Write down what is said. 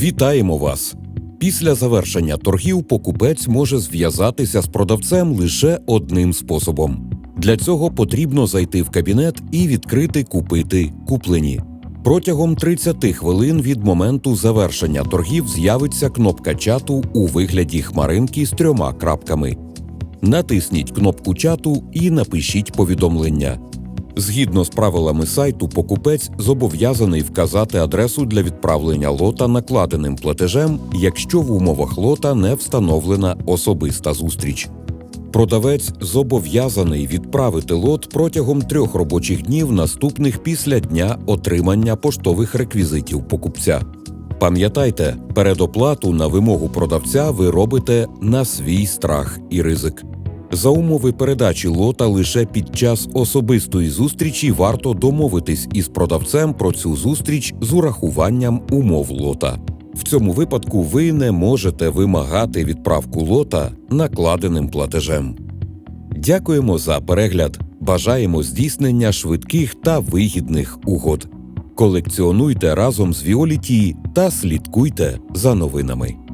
Вітаємо вас! Після завершення торгів покупець може зв'язатися з продавцем лише одним способом. Для цього потрібно зайти в кабінет і відкрити Купити куплені. Протягом 30 хвилин від моменту завершення торгів з'явиться кнопка чату у вигляді хмаринки з трьома крапками. Натисніть кнопку чату і напишіть повідомлення. Згідно з правилами сайту, покупець зобов'язаний вказати адресу для відправлення лота накладеним платежем, якщо в умовах лота не встановлена особиста зустріч. Продавець зобов'язаний відправити лот протягом трьох робочих днів, наступних після дня отримання поштових реквізитів покупця. Пам'ятайте, передоплату на вимогу продавця ви робите на свій страх і ризик. За умови передачі лота лише під час особистої зустрічі варто домовитись із продавцем про цю зустріч з урахуванням умов лота. В цьому випадку ви не можете вимагати відправку лота накладеним платежем. Дякуємо за перегляд. Бажаємо здійснення швидких та вигідних угод. Колекціонуйте разом з Віоліті та слідкуйте за новинами.